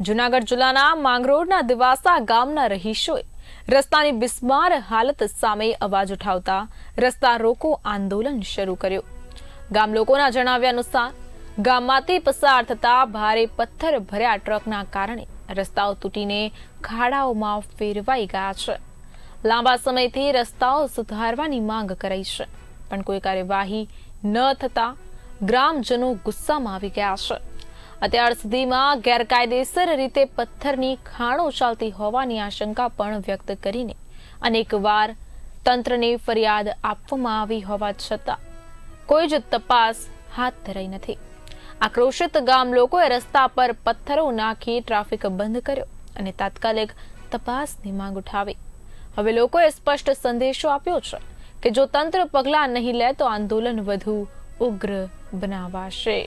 જુનાગઢ જિલ્લાના માંગરોળના દિવાસા ગામના રહીશોએ રસ્તાની બિસ્માર હાલત સામે અવાજ ઉઠાવતા રસ્તા રોકો આંદોલન શરૂ કર્યું. ગામ લોકોના જણાવ્યા અનુસાર, ગામમાંથી પસાર થતા ભારે પથ્થર ભર્યા ટ્રકના કારણે રસ્તાઓ તૂટીને ખાડાઓમાં ફેરવાઈ ગયા છે. લાંબા સમયથી રસ્તાઓ સુધારવાની માંગ કરાઈ છે, પણ કોઈ કાર્યવાહી ન થતા ગ્રામજનો ગુસ્સામાં આવી ગયા છે. અત્યાર સુધીમાં ગેરકાયદેસર રીતે પથ્થરની ખાણ ઉછાલતી હોવાની આશંકા પણ વ્યક્ત કરીને અનેકવાર તંત્રને ફરિયાદ આપવામાં આવી હોવા છતાં કોઈ જ તપાસ હાથ ધરાઈ નથી. આક્રોશિત ગામ લોકોએ રસ્તા પર પથ્થરો નાખી ટ્રાફિક બંધ કર્યો અને તાત્કાલિક તપાસની માંગ ઉઠાવી. હવે લોકોએ સ્પષ્ટ સંદેશો આપ્યો છે કે જો તંત્ર પગલાં નહીં લે તો આંદોલન વધુ ઉગ્ર બનાવાશે.